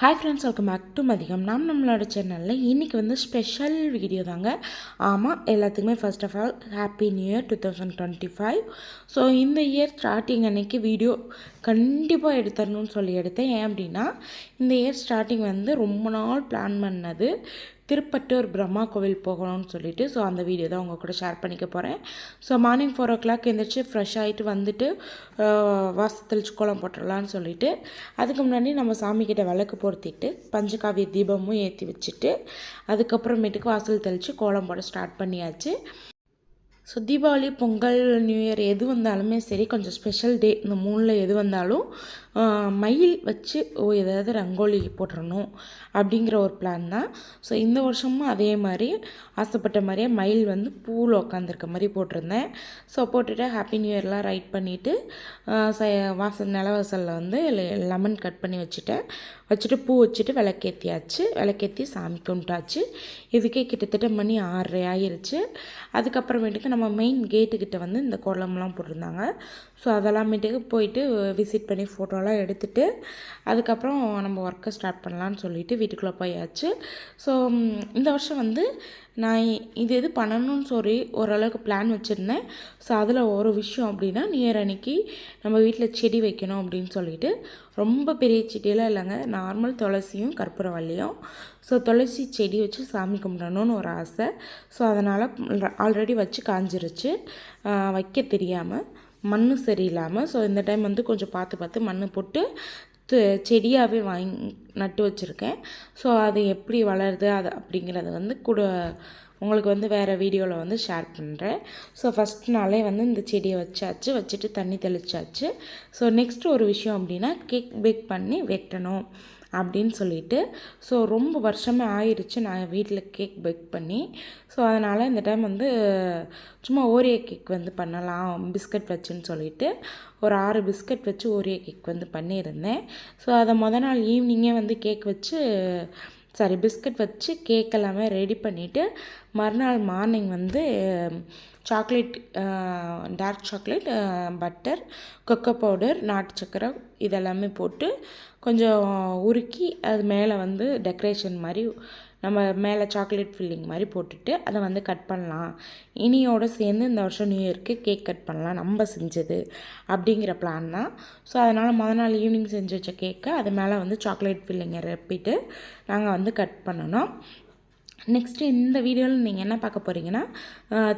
Hi friends welcome back to மதிகம் நாம் நம்மளோட சேனலில் இன்றைக்கி வந்து ஸ்பெஷல் வீடியோ தாங்க. ஆமாம் எல்லாத்துக்குமே first of all happy new year two thousand twenty five so இந்த இயர் ஸ்டார்டிங் அன்னைக்கு வீடியோ கண்டிப்பாக எடுத்துடணும்னு சொல்லி எடுத்தேன். ஏன் அப்படின்னா இந்த இயர் ஸ்டார்டிங் வந்து ரொம்ப நாள் பிளான் பண்ணது. திருப்பட்டூர் பிரம்மா கோவில் போகணும்னு சொல்லிட்டு ஸோ அந்த வீடியோ தான் உங்கள் கூட ஷேர் பண்ணிக்க போகிறேன் so morning four o'clock எழுந்திரிச்சு ஃப்ரெஷ் ஆகிட்டு வந்துட்டு வாசல் தெளிச்சு கோலம் போட்டுடலான்னு சொல்லிட்டு அதுக்கு முன்னாடி நம்ம சாமிக்கிட்ட விளக்கு பொருத்திட்டு பஞ்சகாவிய தீபமும் ஏற்றி வச்சுட்டு அதுக்கப்புறமேட்டுக்கு வாசல் தெளித்து கோலம் போட ஸ்டார்ட் பண்ணியாச்சு. So Deepavali Pongal new year எது வந்தாலுமே சரி கொஞ்சம் ஸ்பெஷல் டே இந்த மூணில் எது வந்தாலும் மயில் வச்சு ஓ ஏதாவது ரங்கோலி போட்டுறணும் அப்படிங்கிற ஒரு பிளான் தான். ஸோ இந்த வருஷமும் அதே மாதிரி ஆசைப்பட்ட மாதிரியே மயில் வந்து பூவில் உட்காந்துருக்க மாதிரி போட்டிருந்தேன். ஸோ போட்டுட்டு ஹாப்பி நியூ இயர்லாம் ரைட் பண்ணிவிட்டு வாசல் நிலவாசலில் வந்து லெமன் கட் பண்ணி வச்சுட்டேன். வச்சுட்டு பூ வச்சுட்டு விளக்கேற்றியாச்சு விளக்கேற்றி சாமி கும்பிட்டாச்சு. இதுக்கே கிட்டத்தட்ட மணி ஆறரை ஆயிடுச்சு அதுக்கப்புறமேட்டுக்கு நம்ம நம்ம மெயின் கேட்டுக்கிட்ட வந்து இந்த கோலம்லாம் போட்டிருந்தாங்க. ஸோ அதெல்லாமேட்டுக்கு போயிட்டு விசிட் பண்ணி ஃபோட்டோலாம் எடுத்துட்டு அதுக்கப்புறம் நம்ம ஒர்க்கை ஸ்டார்ட் பண்ணலான்னு சொல்லிட்டு வீட்டுக்குள்ளே போயாச்சு. ஸோ இந்த வருஷம் வந்து நான் இது எது பண்ணணும்னு சொல்லி ஓரளவுக்கு பிளான் வச்சுருந்தேன். ஸோ அதில் ஒரு விஷயம் அப்படின்னா நியர் அன்னைக்கு நம்ம வீட்டில் செடி வைக்கணும் அப்படின்னு சொல்லிட்டு ரொம்ப பெரிய செடியெல்லாம் இல்லைங்க. நார்மல் துளசியும் கற்பூரவல்லியும் ஸோ துளசி செடி வச்சு சாமி கும்பிடணும்னு ஒரு ஆசை. ஸோ அதனால் ஆல்ரெடி வச்சு காஞ்சிருச்சு. வைக்க தெரியாமல் மண் சரியில்லாமல் ஸோ இந்த டைம் வந்து கொஞ்சம் பார்த்து பார்த்து மண் போட்டு செடியாகவே வாங்கி நட்டு வச்சுருக்கேன். ஸோ அது எப்படி வளருது அது அப்படிங்கிறது வந்து கூட உங்களுக்கு வந்து வேறு வீடியோவில் வந்து ஷேர் பண்ணுறேன் ஸோ ஃபஸ்ட் நாளே வந்து இந்த செடியை வச்சாச்சு வச்சுட்டு தண்ணி தெளிச்சாச்சு. ஸோ நெக்ஸ்ட் ஒரு விஷயம் அப்படின்னா கேக் பேக் பண்ணி வெட்டணும். அப்படின்னு சொல்லிட்டு. ஸோ ரொம்ப வருஷமே ஆயிடுச்சு நான் வீட்டில் கேக் பேக் பண்ணி. ஸோ அதனால் இந்த டைம் வந்து சும்மா ஓரியோ கேக் வந்து பண்ணலாம் பிஸ்கட் வச்சுன்னு சொல்லிட்டு ஒரு ஆறு பிஸ்கட் வச்சு ஓரியோ கேக் வந்து பண்ணியிருந்தேன். ஸோ அதை மொதல் நாள் ஈவினிங்கே வந்து கேக் வச்சு சாரி பிஸ்கட் வச்சு கேக் எல்லாமே ரெடி பண்ணிவிட்டு மறுநாள் மார்னிங் வந்து chocolate dark chocolate butter cocoa powder நாட்டு சக்கரை இதெல்லாமே போட்டு கொஞ்சம் உருக்கி அது மேலே வந்து டெக்கரேஷன் மாதிரி நம்ம மேலே சாக்லேட் ஃபில்லிங் மாதிரி போட்டுட்டு அதை வந்து கட் பண்ணலாம். இனியோடு சேர்ந்து இந்த வருஷம் நியூ இயர்க்கு கேக் கட் பண்ணலாம். நம்ம செஞ்சது அப்படிங்கிற பிளான் தான். ஸோ அதனால் மொதல் நாள் ஈவினிங் செஞ்சு வச்ச கேக்கை அது மேலே வந்து சாக்லேட் ஃபில்லிங்கை ரெப்பிட்டு நாங்கள் வந்து கட் பண்ணணும். நெக்ஸ்ட்டு இந்த வீடியோவில் நீங்கள் என்ன பார்க்க போகிறீங்கன்னா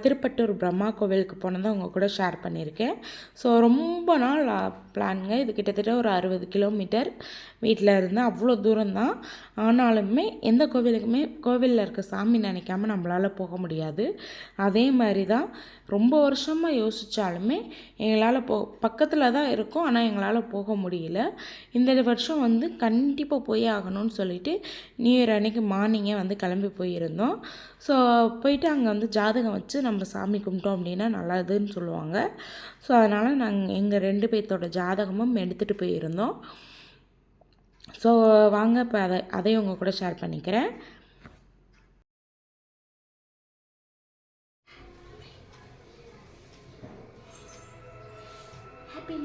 திருப்பட்டூர் பிரம்மா கோவிலுக்கு போனதை உங்கள் கூட ஷேர் பண்ணியிருக்கேன். ஸோ ரொம்ப நாள் பிளானுங்க இது கிட்டத்தட்ட ஒரு அறுபது கிலோமீட்டர் வீட்டில் இருந்து அவ்வளோ தூரம் தான். ஆனாலுமே எந்த கோவிலுக்குமே கோவிலில் இருக்க சாமி நினைக்காம நம்மளால் போக முடியாது. அதே மாதிரி தான் ரொம்ப வருஷமாக யோசித்தாலுமே எங்களால் போ பக்கத்தில் தான் இருக்கும். ஆனால் எங்களால் போக முடியல. இந்த வருஷம் வந்து கண்டிப்பாக போய் ஆகணும்னு சொல்லிட்டு நியூ இயர் அன்னைக்கு மார்னிங்கே வந்து கிளம்பி போயிருந்தோம் ஸோ போயிட்டு அங்கே வந்து ஜாதகம் வச்சு நம்ம சாமி கும்பிட்டோம் அப்படின்னா நல்லதுன்னு சொல்லுவாங்க. ஸோ அதனால் நாங்கள் எங்கள் ரெண்டு பேர்த்தோட ஜாதகமும் எடுத்துகிட்டு போயிருந்தோம். ஸோ வாங்க இப்போ அதை அதையும் உங்கள் கூட ஷேர் பண்ணிக்கிறேன். ஹாப்பி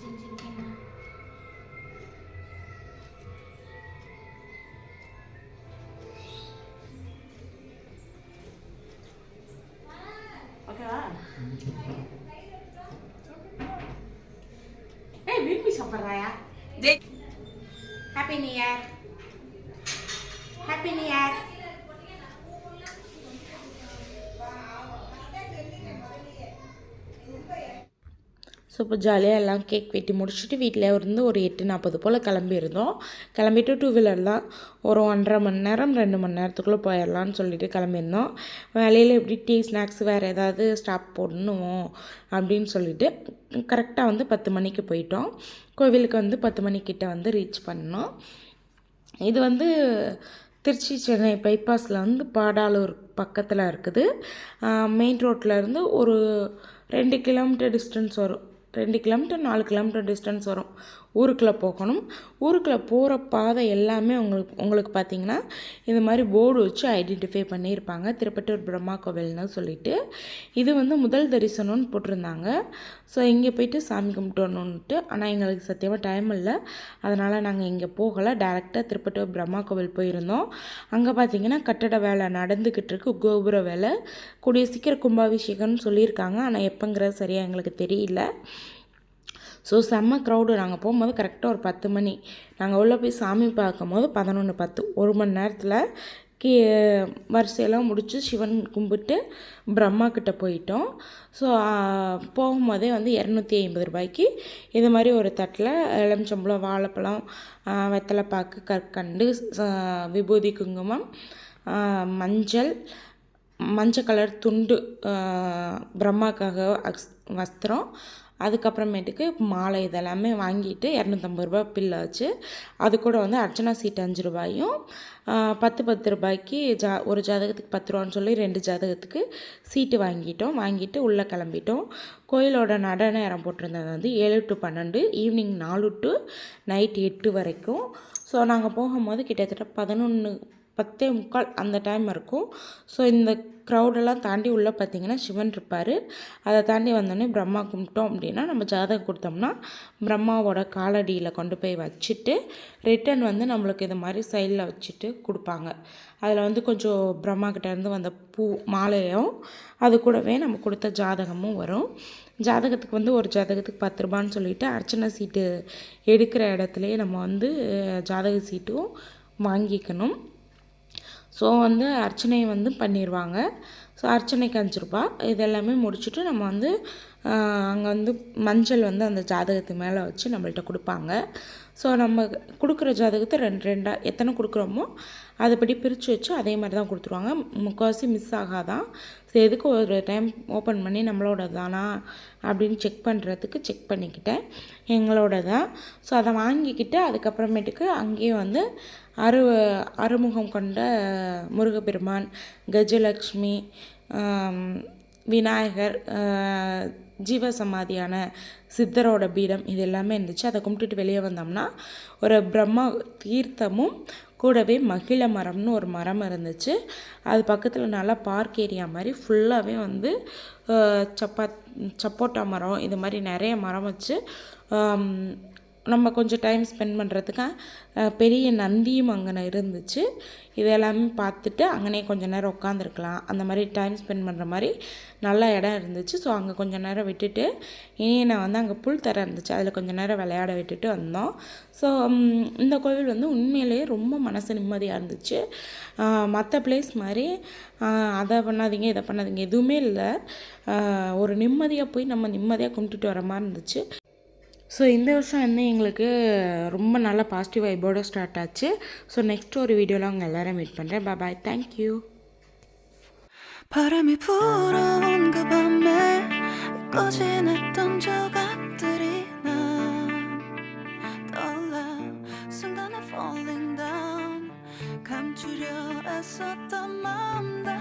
நியூ இயர் சாப்பிட்டா இருக்கிறாயே என்ன செஞ்சிருக்கீங்க ஓகேவா ஏய் விரும்பி சாப்பிட்றாயா happy new year happy new year so இப்போ ஜாலியாக எல்லாம் கேக் வெட்டி முடிச்சுட்டு வீட்டில் இருந்து ஒரு எட்டு நாற்பது போல் கிளம்பியிருந்தோம். கிளம்பிட்டு டூ வீலர் தான் ஒரு ஒன்றரை மணி நேரம் ரெண்டு மணி நேரத்துக்குள்ளே போயிடலான்னு சொல்லிட்டு கிளம்பியிருந்தோம். வேலையில் எப்படி டீ ஸ்நாக்ஸ் வேறு ஏதாவது ஸ்டாப் போடணும் அப்படின்னு சொல்லிட்டு கரெக்டாக வந்து பத்து மணிக்கு போயிட்டோம். கோவிலுக்கு வந்து பத்து மணிக்கிட்ட வந்து ரீச் பண்ணோம். இது வந்து திருச்சி சென்னை பைபாஸில் வந்து பாடாலூர் பக்கத்தில் இருக்குது. மெயின் ரோட்டில் இருந்து ஒரு ரெண்டு கிலோமீட்டர் டிஸ்டன்ஸ் வரும். ரெண்டு கிலோமீட்டர் நாலு கிலோமீட்டர் டிஸ்டன்ஸ் வரும். ஊருக்குள்ளே போகணும். ஊருக்குள்ளே போகிற பாதை எல்லாமே உங்களுக்கு உங்களுக்கு பார்த்தீங்கன்னா இந்த மாதிரி போர்டு வச்சு ஐடென்டிஃபை பண்ணியிருப்பாங்க. திருப்பட்டூர் பிரம்மா கோவில்னு சொல்லிட்டு. இது வந்து முதல் தரிசனம்னு போட்டிருந்தாங்க. ஸோ இங்கே போயிட்டு சாமி கும்பிட்டோன்னுட்டு ஆனால் எங்களுக்கு சத்தியமாக டைம் இல்லை. அதனால் நாங்கள் இங்கே போகலை. டேரெக்டாக திருப்பட்டூர் பிரம்மா கோவில் போயிருந்தோம். அங்கே பார்த்தீங்கன்னா கட்டட வேலை நடந்துக்கிட்டு இருக்கு. கோபுர வேலை. கூடிய சீக்கிரம் கும்பாபிஷேகம்னு சொல்லியிருக்காங்க. ஆனால் எப்போங்கிறது சரியாக எங்களுக்கு தெரியல. ஸோ செம்ம க்ரௌடு நாங்கள் போகும்போது கரெக்டாக ஒரு பத்து மணி. நாங்கள் உள்ளே போய் சாமி பார்க்கும்போது பதினொன்று பத்து. ஒரு மணி நேரத்தில் கீ வரிசையெல்லாம் முடித்து சிவன் கும்பிட்டு பிரம்மா கிட்ட போயிட்டோம். ஸோ போகும்போதே வந்து இரநூத்தி ஐம்பது ரூபாய்க்கு இது மாதிரி ஒரு தட்டில் எலுமிச்சம்பழம் வாழைப்பழம் வெத்தலைப்பாக்கு கற்கண்டு விபூதி குங்குமம் மஞ்சள் மஞ்சள் கலர் துண்டு பிரம்மாக்காக வஸ்திரம் அதுக்கப்புறமேட்டுக்கு மாலை இதெல்லாமே வாங்கிட்டு இரநூத்தம்பது ரூபா பில்லை வச்சு அது கூட வந்து அர்ச்சனா சீட் அஞ்சு ரூபாயும் பத்து பத்து ரூபாய்க்கு ஜா ஒரு ஜாதகத்துக்கு பத்து ரூபான்னு சொல்லி ரெண்டு ஜாதகத்துக்கு சீட்டு வாங்கிட்டோம். வாங்கிட்டு உள்ளே கிளம்பிட்டோம். கோயிலோட நட நேரம் போட்டிருந்தது வந்து ஏழு டு பன்னெண்டு ஈவினிங் நாலு டு நைட் எட்டு வரைக்கும். ஸோ நாங்கள் போகும்போது கிட்டத்தட்ட பதினொன்று பத்தே முக்கால் அந்த டைம் இருக்கும். ஸோ இந்த க்ரௌடெல்லாம் தாண்டி உள்ளே பார்த்தீங்கன்னா சிவன் இருப்பார். அதை தாண்டி வந்தோடனே பிரம்மா கும்பிட்டோம் அப்படின்னா நம்ம ஜாதகம் கொடுத்தோம்னா பிரம்மாவோட காலடியில் கொண்டு போய் வச்சுட்டு ரிட்டன் வந்து நம்மளுக்கு இது மாதிரி சைடில் வச்சுட்டு கொடுப்பாங்க. அதில் வந்து கொஞ்சம் பிரம்மா கிட்டேருந்து வந்த பூ மாலையும் அது கூடவே நம்ம கொடுத்த ஜாதகமும் வரும். ஜாதகத்துக்கு வந்து ஒரு ஜாதகத்துக்கு பத்து ரூபான்னு சொல்லிவிட்டு அர்ச்சனை சீட்டு எடுக்கிற இடத்துலையே நம்ம வந்து ஜாதக சீட்டும் வாங்கிக்கணும். ஸோ வந்து அர்ச்சனை வந்து பண்ணிடுவாங்க ஸோ அர்ச்சனைக்கு அஞ்சு ரூபா இது எல்லாமே முடிச்சுட்டு நம்ம வந்து அங்கே வந்து மஞ்சள் வந்து அந்த ஜாதகத்து மேலே வச்சு நம்மள்ட்ட கொடுப்பாங்க. ஸோ நம்ம கொடுக்குற ஜாதகத்தை ரெண்டு ரெண்டாக எத்தனை கொடுக்குறோமோ அதுபடி பிரித்து வச்சு அதே மாதிரி தான் கொடுத்துருவாங்க. முக்கால்வாசி மிஸ் ஆகாதான். ஸோ எதுக்கு ஒரு டைம் ஓப்பன் பண்ணி நம்மளோட தானா அப்படின்னு செக் பண்ணுறதுக்கு செக் பண்ணிக்கிட்டேன். எங்களோட தான் ஸோ அதை வாங்கிக்கிட்டு அதுக்கப்புறமேட்டுக்கு அங்கேயே வந்து அரு அறுமுகம் கொண்ட முருகப்பெருமான் கஜலக்ஷ்மி விநாயகர் ஜீவசமாதியான சித்தரோட பீடம் இது எல்லாமே இருந்துச்சு. அதை கும்பிட்டுட்டு வெளியே வந்தோம்னா ஒரு பிரம்ம தீர்த்தமும் கூடவே மகிழ மரம்னு ஒரு மரம் இருந்துச்சு. அது பக்கத்தில் நல்லா பார்க் ஏரியா மாதிரி ஃபுல்லாகவே வந்து சப்பாத் சப்போட்டா மரம் இது மாதிரி நிறைய மரம் வச்சு நம்ம கொஞ்சம் டைம் ஸ்பெண்ட் பண்ணுறதுக்காக பெரிய நந்தியும் அங்கே இருந்துச்சு. இது எல்லாமே பார்த்துட்டு அங்கனே கொஞ்சம் நேரம் உட்காந்துருக்கலாம் அந்த மாதிரி டைம் ஸ்பெண்ட் பண்ணுற மாதிரி நல்ல இடம் இருந்துச்சு. ஸோ அங்கே கொஞ்சம் நேரம் விட்டுட்டு இனி நான் வந்து அங்கே புல் தர இருந்துச்சு. அதில் கொஞ்சம் நேரம் விளையாட விட்டுட்டு வந்தோம். ஸோ இந்த கோவில் வந்து உண்மையிலேயே ரொம்ப மனசு நிம்மதியாக இருந்துச்சு. மற்ற பிளேஸ் மாதிரி அதை பண்ணாதீங்க இதை பண்ணாதீங்க எதுவுமே இல்லை. ஒரு நிம்மதியாக போய் நம்ம நிம்மதியாக கும்பிட்டுட்டு வர மாதிரி இருந்துச்சு. ஸோ இந்த வருஷம் வந்து எங்களுக்கு ரொம்ப நல்ல பாசிட்டிவ் வைபோடு ஸ்டார்ட் ஆச்சு ஸோ நெக்ஸ்ட் ஒரு வீடியோவில் அவங்க எல்லோரும் மீட் பண்ணுறேன் பாய் தேங்க்யூ 바람이 불어온 그 밤에 꺼진 조각들이 난 떠올라 순간에 falling down 감추려 애썼던 마음 다들